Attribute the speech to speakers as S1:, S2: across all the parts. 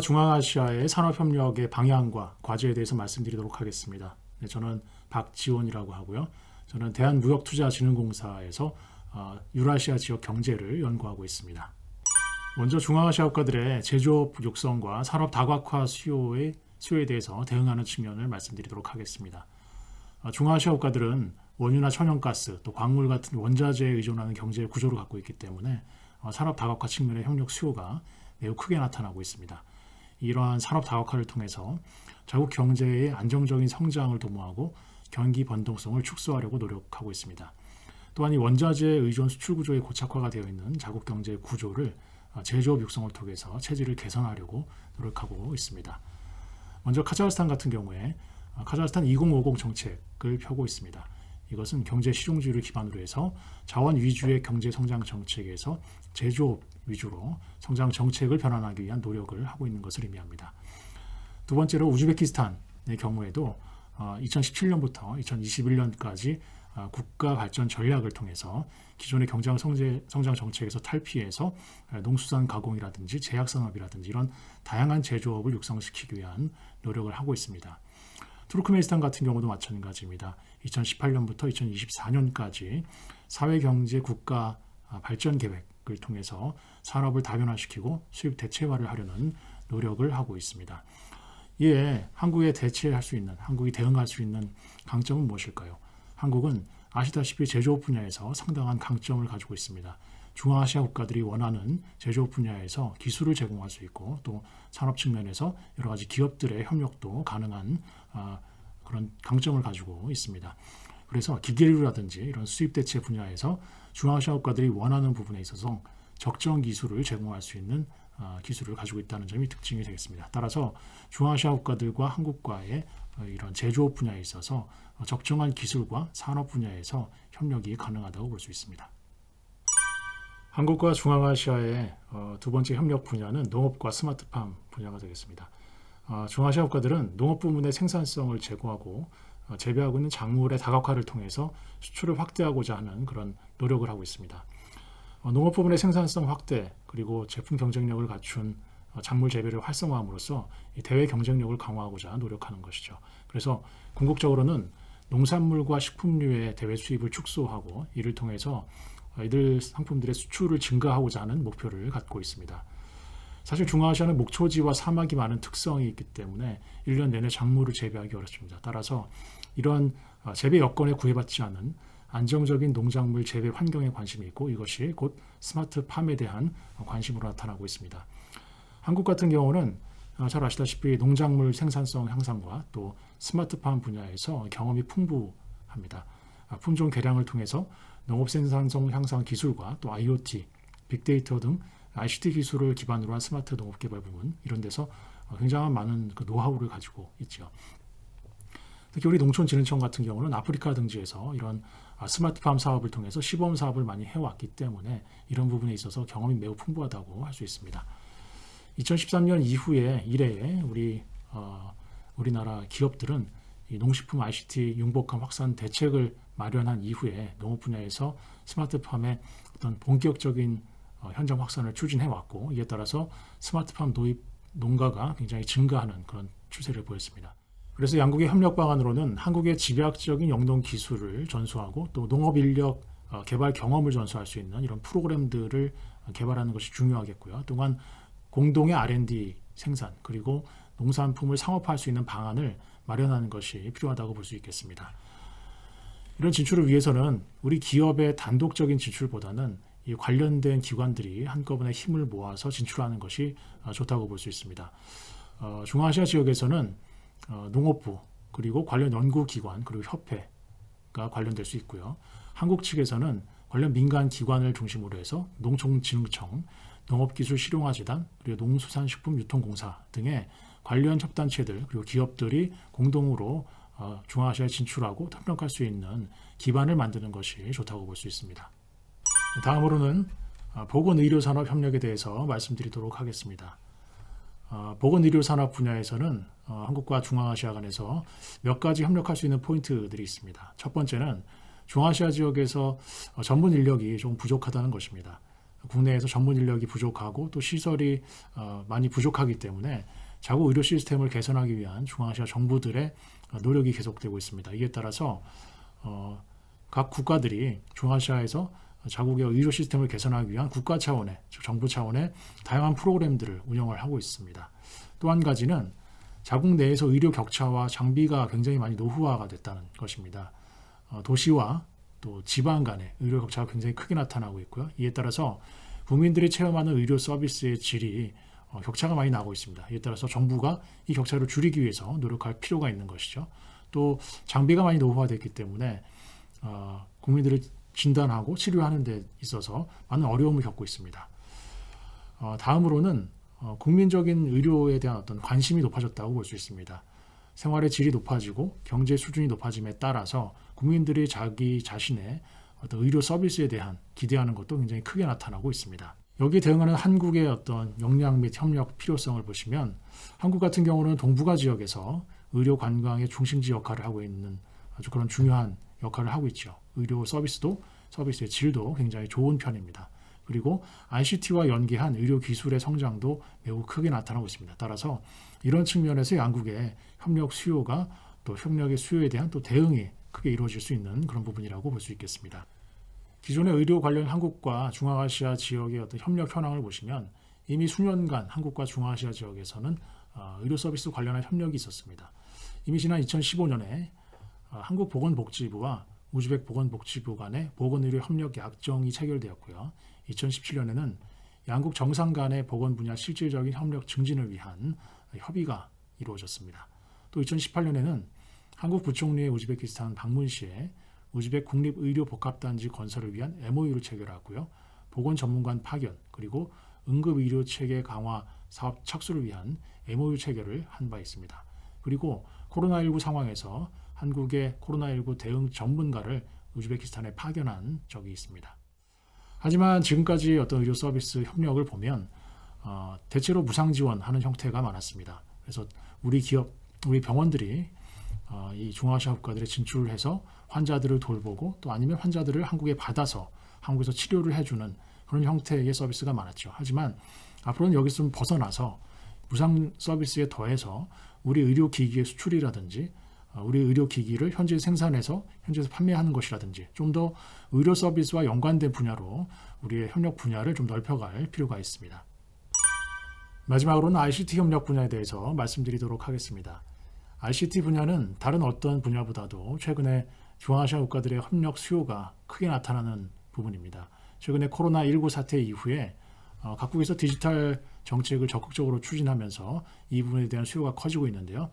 S1: 중앙아시아의 산업협력의 방향과 과제에 대해서 말씀드리도록 하겠습니다. 네, 저는 박지원이라고 하고요. 저는 대한무역투자진흥공사에서 어, 유라시아 지역 경제를 연구하고 있습니다. 먼저 중앙아시아 국가들의 제조업 육성과 산업 다각화 수요의 수요에 대해서 대응하는 측면을 말씀드리도록 하겠습니다. 어, 중앙아시아 국가들은 원유나 천연가스, 또 광물 같은 원자재에 의존하는 경제 구조를 갖고 있기 때문에 어, 산업 다각화 측면의 협력 수요가 매우 크게 나타나고 있습니다. 이러한 산업 다각화를 통해서 자국 경제의 안정적인 성장을 도모하고 경기 변동성을 축소하려고 노력하고 있습니다. 또한 이 원자재 의존 수출 구조의 고착화가 되어 있는 자국 경제의 구조를 어, 제조업 육성을 통해서 체질을 개선하려고 노력하고 있습니다. 먼저 카자흐스탄 같은 경우에 어, 카자흐스탄 2050 정책을 펴고 있습니다. 이것은 경제 실용주의를 기반으로 해서 자원 위주의 경제 성장 정책에서 제조업 위주로 성장 정책을 변환하기 위한 노력을 하고 있는 것을 의미합니다. 두 번째로 우즈베키스탄의 경우에도 2017년부터 2021년까지 어, 국가 발전 전략을 통해서 기존의 경장 성장 정책에서 탈피해서 어, 농수산 가공이라든지 제약 산업이라든지 이런 다양한 제조업을 육성시키기 위한 노력을 하고 있습니다. 투르크메니스탄 같은 경우도 마찬가지입니다. 2018년부터 2024년까지 사회 경제 국가 아, 발전 계획을 통해서 산업을 다변화시키고 수입 대체화를 하려는 노력을 하고 있습니다. 이에 한국에 대체할 수 있는, 한국이 대응할 수 있는 강점은 무엇일까요? 한국은 아시다시피 제조업 분야에서 상당한 강점을 가지고 있습니다. 중앙아시아 국가들이 원하는 제조업 분야에서 기술을 제공할 수 있고 또 산업 측면에서 여러 가지 기업들의 협력도 가능한 아, 그런 강점을 가지고 있습니다. 그래서 기계류라든지 이런 수입 대체 분야에서 중앙아시아 국가들이 원하는 부분에 있어서 적정 기술을 제공할 수 있는 아, 기술을 가지고 있다는 점이 특징이 되겠습니다. 따라서 중앙아시아 국가들과 한국과의 어, 이런 제조업 분야에 있어서 적정한 기술과 산업 분야에서 협력이 가능하다고 볼 수 있습니다. 한국과 중앙아시아의 어, 두 번째 협력 분야는 농업과 스마트팜 분야가 되겠습니다. 어, 중앙아시아 국가들은 농업 부문의 생산성을 제고하고 어, 재배하고 있는 작물의 다각화를 통해서 수출을 확대하고자 하는 그런 노력을 하고 있습니다. 농업 부문의 생산성 확대 그리고 제품 경쟁력을 갖춘 작물 재배를 활성화함으로써 대외 경쟁력을 강화하고자 노력하는 것이죠. 그래서 궁극적으로는 농산물과 식품류의 대외 수입을 축소하고 이를 통해서 이들 상품들의 수출을 증가하고자 하는 목표를 갖고 있습니다. 사실 중앙아시아는 목초지와 사막이 많은 특성이 있기 때문에 1년 내내 작물을 재배하기 어렵습니다. 따라서 이런 어, 재배 여건에 구애받지 않은 안정적인 농작물 재배 환경에 관심이 있고 이것이 곧 스마트 팜에 대한 관심으로 나타나고 있습니다. 한국 같은 경우는 어, 잘 아시다시피 농작물 생산성 향상과 또 스마트팜 분야에서 경험이 풍부합니다. 아, 품종 개량을 통해서 농업 생산성 향상 기술과 또 IoT, 빅데이터 등 ICT 기술을 기반으로 한 스마트 농업 개발 부문 이런 데서 어, 굉장한 많은 그 노하우를 가지고 있죠. 특히 우리 농촌진흥청 같은 경우는 아프리카 등지에서 이런 아, 스마트팜 사업을 통해서 시범 사업을 많이 해왔기 때문에 이런 부분에 있어서 경험이 매우 풍부하다고 할 수 있습니다. 2013년 이후에 이래에 우리 어, 우리나라 기업들은 농식품 ICT 융복함 확산 대책을 마련한 이후에 농업 분야에서 스마트팜의 어떤 본격적인 어, 현장 확산을 추진해 왔고 이에 따라서 스마트팜 도입 농가가 굉장히 증가하는 그런 추세를 보였습니다. 그래서 양국의 협력 방안으로는 한국의 집약적인 영농 기술을 전수하고 또 농업 인력 어, 개발 경험을 전수할 수 있는 이런 프로그램들을 개발하는 것이 중요하겠고요. 또한 공동의 R&D 생산 그리고 농산품을 상업화할 수 있는 방안을 마련하는 것이 필요하다고 볼 수 있겠습니다. 이런 진출을 위해서는 우리 기업의 단독적인 진출보다는 이 관련된 기관들이 한꺼번에 힘을 모아서 진출하는 것이 어, 좋다고 볼 수 있습니다. 어, 중앙아시아 지역에서는 어, 농업부 그리고 관련 연구기관 그리고 협회가 관련될 수 있고요. 한국 측에서는 관련 민간 기관을 중심으로 해서 농촌진흥청, 농업기술실용화재단 그리고 농수산식품유통공사 등의 관련 협단체들 그리고 기업들이 공동으로 어, 중앙아시아에 진출하고 협력할 수 있는 기반을 만드는 것이 좋다고 볼 수 있습니다. 다음으로는 어, 보건의료산업 협력에 대해서 말씀드리도록 하겠습니다. 어, 보건의료산업 분야에서는 한국과 중앙아시아 간에서 몇 가지 협력할 수 있는 포인트들이 있습니다. 첫 번째는 중앙아시아 지역에서 전문 인력이 좀 부족하다는 것입니다. 국내에서 전문 인력이 부족하고 또 시설이 어, 많이 부족하기 때문에 자국 의료 시스템을 개선하기 위한 중앙아시아 정부들의 노력이 계속되고 있습니다. 이에 따라서 어, 각 국가들이 중앙아시아에서 자국의 의료 시스템을 개선하기 위한 국가 차원의 즉 정부 차원의 다양한 프로그램들을 운영을 하고 있습니다. 또 한 가지는 자국 내에서 의료 격차와 장비가 굉장히 많이 노후화가 됐다는 것입니다. 어, 도시와 또 지방 간의 의료 격차가 굉장히 크게 나타나고 있고요. 이에 따라서 국민들이 체험하는 의료 서비스의 질이 어, 격차가 많이 나고 있습니다. 이에 따라서 정부가 이 격차를 줄이기 위해서 노력할 필요가 있는 것이죠. 또 장비가 많이 노후화됐기 때문에 어, 국민들을 진단하고 치료하는 데 있어서 많은 어려움을 겪고 있습니다. 어, 다음으로는 어, 국민적인 의료에 대한 어떤 관심이 높아졌다고 볼 수 있습니다. 생활의 질이 높아지고 경제 수준이 높아짐에 따라서 국민들이 자기 자신의 어떤 의료 서비스에 대한 기대하는 것도 굉장히 크게 나타나고 있습니다. 여기에 대응하는 한국의 어떤 역량 및 협력 필요성을 보시면 한국 같은 경우는 동북아 지역에서 의료 관광의 중심지 역할을 하고 있는 아주 그런 중요한 역할을 하고 있죠. 의료 서비스도 서비스의 질도 굉장히 좋은 편입니다. 그리고 ICT와 연계한 의료 기술의 성장도 매우 크게 나타나고 있습니다. 따라서 이런 측면에서 양국의 협력 수요가 또 협력의 수요에 대한 또 대응이 크게 이루어질 수 있는 그런 부분이라고 볼 수 있겠습니다. 기존의 의료 관련 한국과 중앙아시아 지역의 어떤 협력 현황을 보시면 이미 수년간 한국과 중앙아시아 지역에서는 어, 의료 서비스 관련한 협력이 있었습니다. 이미 지난 2015년에 어, 한국보건복지부와 우즈벡 보건복지부 간의 보건의료 협력 약정이 체결되었고요. 2017년에는 양국 정상 간의 보건 분야 실질적인 협력 증진을 위한 협의가 이루어졌습니다. 또 2018년에는 한국 부총리의 우즈베키스탄 방문 시에 우즈벡 국립의료복합단지 건설을 위한 MOU를 체결하고요. 보건 전문관 파견 그리고 응급의료 체계 강화 사업 착수를 위한 MOU 체결을 한 바 있습니다. 그리고 코로나19 상황에서 한국의 코로나19 대응 전문가를 우즈베키스탄에 파견한 적이 있습니다. 하지만 지금까지 어떤 의료 서비스 협력을 보면 어, 대체로 무상 지원하는 형태가 많았습니다. 그래서 우리 기업, 우리 병원들이 어, 이 중앙아시아 국가들에 진출을 해서 환자들을 돌보고 또 아니면 환자들을 한국에 받아서 한국에서 치료를 해주는 그런 형태의 서비스가 많았죠. 하지만 앞으로는 여기서 좀 벗어나서 무상 서비스에 더해서 우리 의료기기의 수출이라든지 어, 우리 의료기기를 현재 생산해서 현지에서 판매하는 것이라든지 좀 더 의료 서비스와 연관된 분야로 우리의 협력 분야를 좀 넓혀갈 필요가 있습니다. 마지막으로는 ICT 협력 분야에 대해서 말씀드리도록 하겠습니다. ICT 분야는 다른 어떤 분야보다도 최근에 중앙아시아 국가들의 협력 수요가 크게 나타나는 부분입니다. 최근에 코로나19 사태 이후에 어, 각국에서 디지털 정책을 적극적으로 추진하면서 이 부분에 대한 수요가 커지고 있는데요.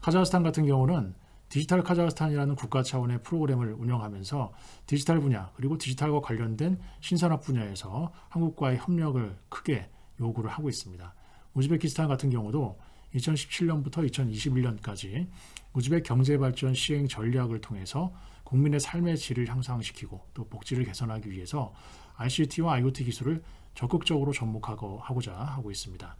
S1: 카자흐스탄 같은 경우는 디지털 카자흐스탄이라는 국가 차원의 프로그램을 운영하면서 디지털 분야 그리고 디지털과 관련된 신산업 분야에서 한국과의 협력을 크게 요구를 하고 있습니다. 우즈베키스탄 같은 경우도 2017년부터 2021년까지 우즈벡 경제 발전 시행 전략을 통해서 국민의 삶의 질을 향상시키고 또 복지를 개선하기 위해서 ICT와 IoT 기술을 적극적으로 접목하고자 하고 있습니다.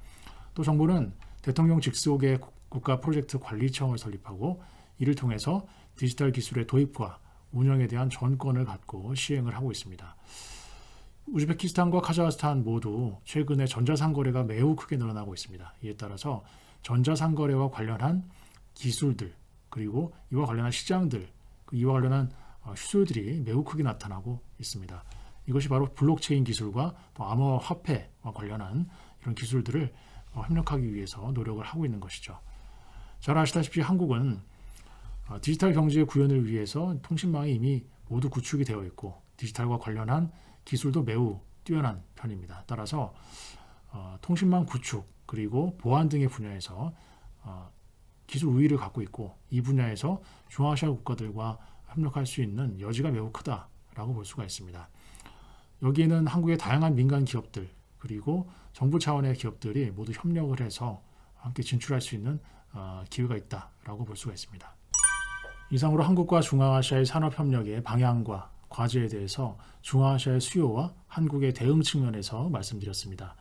S1: 또 정부는 대통령 직속의 국가 프로젝트 관리청을 설립하고 이를 통해서 디지털 기술의 도입과 운영에 대한 전권을 갖고 시행을 하고 있습니다. 우즈베키스탄과 카자흐스탄 모두 최근에 전자상거래가 매우 크게 늘어나고 있습니다. 이에 따라서 전자상거래와 관련한 기술들 그리고 이와 관련한 시장들 그 이와 관련한 수요들이 매우 크게 나타나고 있습니다. 이것이 바로 블록체인 기술과 또 암호 화폐와 관련한 이런 기술들을 어, 협력하기 위해서 노력을 하고 있는 것이죠. 잘 아시다시피 한국은 어, 디지털 경제 구현을 위해서 통신망이 이미 모두 구축이 되어 있고 디지털과 관련한 기술도 매우 뛰어난 편입니다. 따라서 어, 통신망 구축 그리고 보안 등의 분야에서 기술 우위를 갖고 있고 이 분야에서 중앙아시아 국가들과 협력할 수 있는 여지가 매우 크다라고 볼 수가 있습니다. 여기에는 한국의 다양한 민간 기업들 그리고 정부 차원의 기업들이 모두 협력을 해서 함께 진출할 수 있는 어, 기회가 있다라고 볼 수가 있습니다. 이상으로 한국과 중앙아시아의 산업협력의 방향과 과제에 대해서 중앙아시아의 수요와 한국의 대응 측면에서 말씀드렸습니다.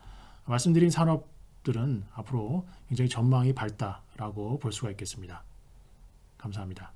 S1: 말씀드린 산업들은 앞으로 굉장히 전망이 밝다라고 볼 수가 있겠습니다. 감사합니다.